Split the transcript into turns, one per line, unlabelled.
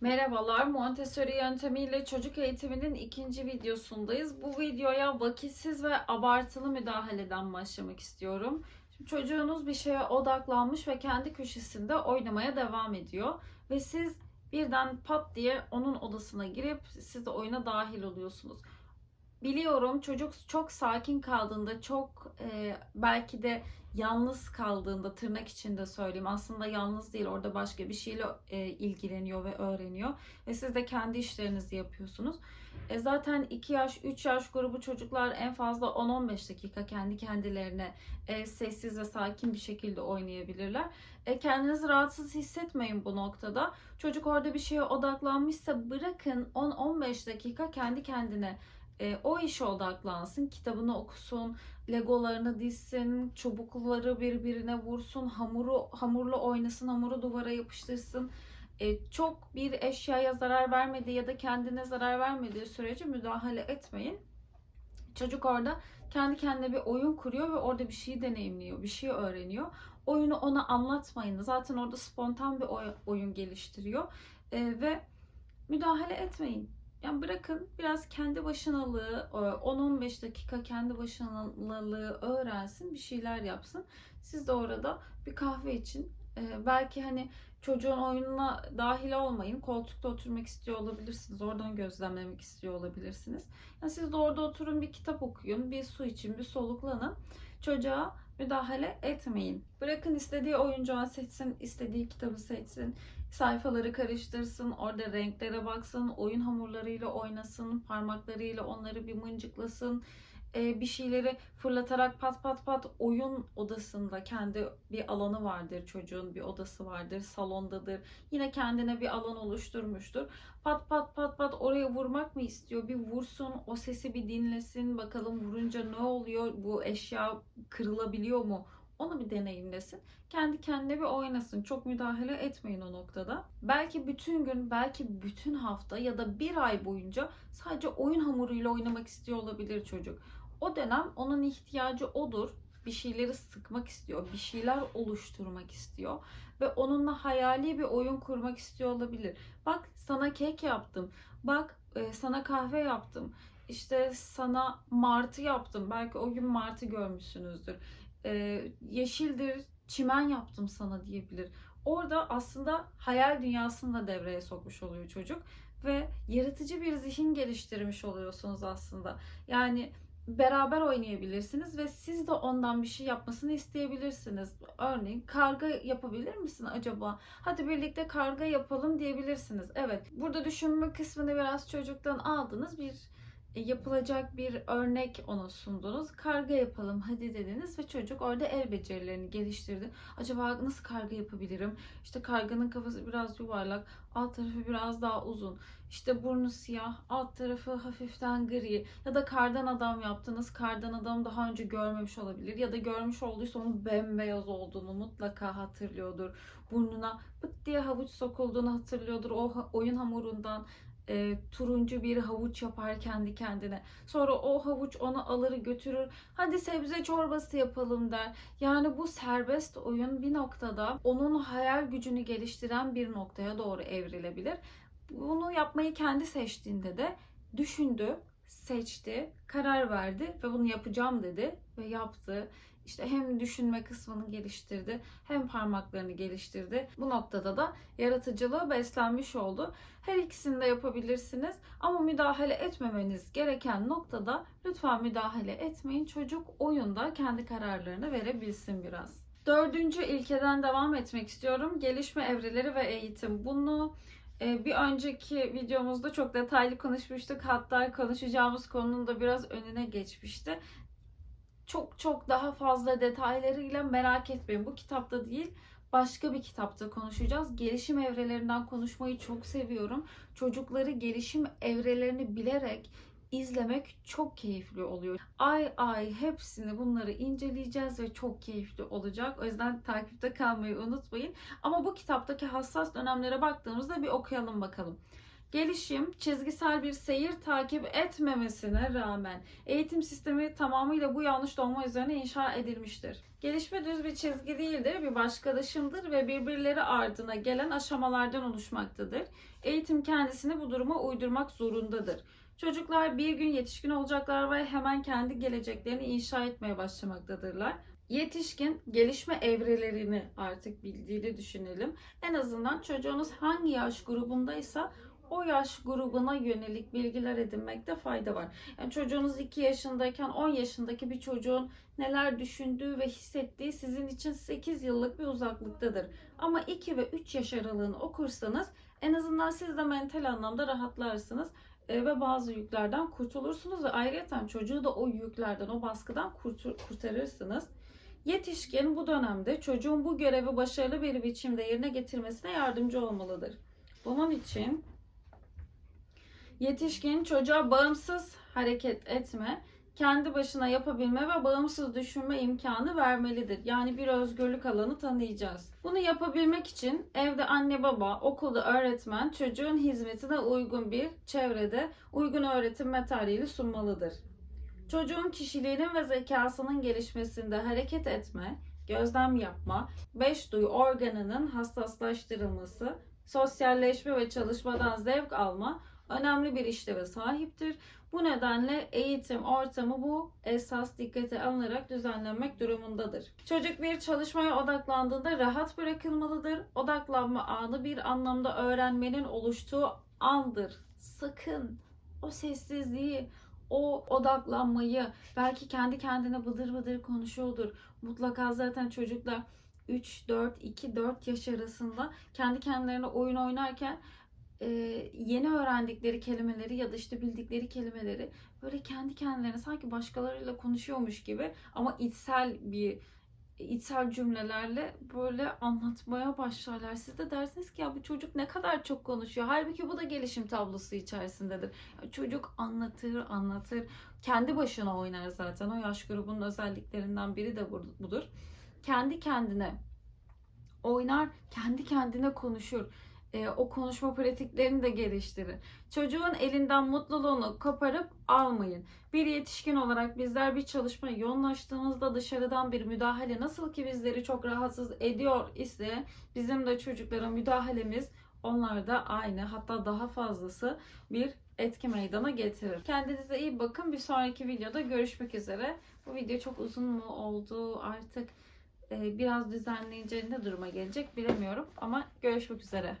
Merhabalar, Montessori yöntemiyle çocuk eğitiminin ikinci videosundayız. Bu videoya vakitsiz ve abartılı müdahaleden başlamak istiyorum. Şimdi çocuğunuz bir şeye odaklanmış ve kendi köşesinde oynamaya devam ediyor. Ve siz birden pat diye onun odasına girip siz de oyuna dahil oluyorsunuz. Biliyorum çocuk çok sakin kaldığında, çok e, belki de yalnız kaldığında tırnak içinde söyleyeyim. Aslında yalnız değil orada başka bir şeyle e, ilgileniyor ve öğreniyor. Ve siz de kendi işlerinizi yapıyorsunuz. E, zaten 2 yaş, 3 yaş grubu çocuklar en fazla 10-15 dakika kendi kendilerine e, sessiz ve sakin bir şekilde oynayabilirler. E, kendinizi rahatsız hissetmeyin bu noktada. Çocuk orada bir şeye odaklanmışsa bırakın 10-15 dakika kendi kendine e, o işe odaklansın, kitabını okusun, legolarını dizsin, çubukları birbirine vursun, hamuru hamurla oynasın, hamuru duvara yapıştırsın. E, çok bir eşyaya zarar vermediği ya da kendine zarar vermediği sürece müdahale etmeyin. Çocuk orada kendi kendine bir oyun kuruyor ve orada bir şey deneyimliyor, bir şey öğreniyor. Oyunu ona anlatmayın. Zaten orada spontan bir oy- oyun geliştiriyor. E, ve müdahale etmeyin. Yani bırakın biraz kendi başınalığı, e, 10-15 dakika kendi başınalığı öğrensin, bir şeyler yapsın. Siz de orada bir kahve için e, belki hani çocuğun oyununa dahil olmayın. Koltukta oturmak istiyor olabilirsiniz. Oradan gözlemlemek istiyor olabilirsiniz. Yani siz de orada oturun bir kitap okuyun, bir su için, bir soluklanın. Çocuğa müdahale etmeyin. Bırakın istediği oyuncağı seçsin, istediği kitabı seçsin sayfaları karıştırsın, orada renklere baksın, oyun hamurlarıyla oynasın, parmaklarıyla onları bir mıncıklasın. Ee, bir şeyleri fırlatarak pat pat pat oyun odasında kendi bir alanı vardır çocuğun bir odası vardır salondadır yine kendine bir alan oluşturmuştur pat pat pat pat oraya vurmak mı istiyor bir vursun o sesi bir dinlesin bakalım vurunca ne oluyor bu eşya kırılabiliyor mu onu bir deneyimlesin. Kendi kendine bir oynasın. Çok müdahale etmeyin o noktada. Belki bütün gün, belki bütün hafta ya da bir ay boyunca sadece oyun hamuruyla oynamak istiyor olabilir çocuk. O dönem onun ihtiyacı odur. Bir şeyleri sıkmak istiyor, bir şeyler oluşturmak istiyor ve onunla hayali bir oyun kurmak istiyor olabilir. Bak sana kek yaptım. Bak e, sana kahve yaptım. İşte sana martı yaptım. Belki o gün martı görmüşsünüzdür e, yeşildir, çimen yaptım sana diyebilir. Orada aslında hayal dünyasını da devreye sokmuş oluyor çocuk ve yaratıcı bir zihin geliştirmiş oluyorsunuz aslında. Yani beraber oynayabilirsiniz ve siz de ondan bir şey yapmasını isteyebilirsiniz. Örneğin karga yapabilir misin acaba? Hadi birlikte karga yapalım diyebilirsiniz. Evet, burada düşünme kısmını biraz çocuktan aldınız. Bir yapılacak bir örnek ona sundunuz. Karga yapalım hadi dediniz ve çocuk orada el becerilerini geliştirdi. Acaba nasıl karga yapabilirim? İşte karganın kafası biraz yuvarlak, alt tarafı biraz daha uzun. İşte burnu siyah, alt tarafı hafiften gri. Ya da kardan adam yaptınız. Kardan adam daha önce görmemiş olabilir. Ya da görmüş olduysa onun bembeyaz olduğunu mutlaka hatırlıyordur. Burnuna pıt diye havuç sokulduğunu hatırlıyordur. O oyun hamurundan e, turuncu bir havuç yapar kendi kendine. Sonra o havuç onu alır götürür. Hadi sebze çorbası yapalım der. Yani bu serbest oyun bir noktada onun hayal gücünü geliştiren bir noktaya doğru evrilebilir. Bunu yapmayı kendi seçtiğinde de düşündü, seçti, karar verdi ve bunu yapacağım dedi ve yaptı. İşte hem düşünme kısmını geliştirdi hem parmaklarını geliştirdi. Bu noktada da yaratıcılığı beslenmiş oldu. Her ikisini de yapabilirsiniz ama müdahale etmemeniz gereken noktada lütfen müdahale etmeyin. Çocuk oyunda kendi kararlarını verebilsin biraz. Dördüncü ilkeden devam etmek istiyorum. Gelişme evreleri ve eğitim. Bunu bir önceki videomuzda çok detaylı konuşmuştuk. Hatta konuşacağımız konunun da biraz önüne geçmişti çok çok daha fazla detaylarıyla merak etmeyin. Bu kitapta değil başka bir kitapta konuşacağız. Gelişim evrelerinden konuşmayı çok seviyorum. Çocukları gelişim evrelerini bilerek izlemek çok keyifli oluyor. Ay ay hepsini bunları inceleyeceğiz ve çok keyifli olacak. O yüzden takipte kalmayı unutmayın. Ama bu kitaptaki hassas dönemlere baktığımızda bir okuyalım bakalım. Gelişim çizgisel bir seyir takip etmemesine rağmen eğitim sistemi tamamıyla bu yanlış doğma üzerine inşa edilmiştir. Gelişme düz bir çizgi değildir, bir başkalaşımdır ve birbirleri ardına gelen aşamalardan oluşmaktadır. Eğitim kendisini bu duruma uydurmak zorundadır. Çocuklar bir gün yetişkin olacaklar ve hemen kendi geleceklerini inşa etmeye başlamaktadırlar. Yetişkin gelişme evrelerini artık bildiğini düşünelim. En azından çocuğunuz hangi yaş grubundaysa o yaş grubuna yönelik bilgiler edinmekte fayda var. Yani çocuğunuz 2 yaşındayken 10 yaşındaki bir çocuğun neler düşündüğü ve hissettiği sizin için 8 yıllık bir uzaklıktadır. Ama 2 ve 3 yaş aralığını okursanız en azından siz de mental anlamda rahatlarsınız ve bazı yüklerden kurtulursunuz ve ayrıca çocuğu da o yüklerden, o baskıdan kurtarırsınız. Yetişkin bu dönemde çocuğun bu görevi başarılı bir biçimde yerine getirmesine yardımcı olmalıdır. Bunun için yetişkin çocuğa bağımsız hareket etme, kendi başına yapabilme ve bağımsız düşünme imkanı vermelidir. Yani bir özgürlük alanı tanıyacağız. Bunu yapabilmek için evde anne baba, okulda öğretmen çocuğun hizmetine uygun bir çevrede uygun öğretim materyali sunmalıdır. Çocuğun kişiliğinin ve zekasının gelişmesinde hareket etme, gözlem yapma, beş duyu organının hassaslaştırılması, sosyalleşme ve çalışmadan zevk alma önemli bir işleve sahiptir. Bu nedenle eğitim ortamı bu esas dikkate alınarak düzenlenmek durumundadır. Çocuk bir çalışmaya odaklandığında rahat bırakılmalıdır. Odaklanma anı bir anlamda öğrenmenin oluştuğu andır. Sakın o sessizliği, o odaklanmayı belki kendi kendine bıdır bıdır konuşuyordur. Mutlaka zaten çocuklar 3, 4, 2, 4 yaş arasında kendi kendilerine oyun oynarken e, yeni öğrendikleri kelimeleri ya da işte bildikleri kelimeleri böyle kendi kendilerine sanki başkalarıyla konuşuyormuş gibi ama içsel bir içsel cümlelerle böyle anlatmaya başlarlar. Siz de dersiniz ki ya bu çocuk ne kadar çok konuşuyor. Halbuki bu da gelişim tablosu içerisindedir. Çocuk anlatır, anlatır. Kendi başına oynar zaten. O yaş grubunun özelliklerinden biri de bu- budur. Kendi kendine oynar, kendi kendine konuşur. E, o konuşma pratiklerini de geliştirir. Çocuğun elinden mutluluğunu koparıp almayın. Bir yetişkin olarak bizler bir çalışmaya yoğunlaştığımızda dışarıdan bir müdahale nasıl ki bizleri çok rahatsız ediyor ise bizim de çocuklara müdahalemiz onlarda aynı hatta daha fazlası bir etki meydana getirir. Kendinize iyi bakın. Bir sonraki videoda görüşmek üzere. Bu video çok uzun mu oldu artık e, biraz düzenleyince ne duruma gelecek bilemiyorum ama görüşmek üzere.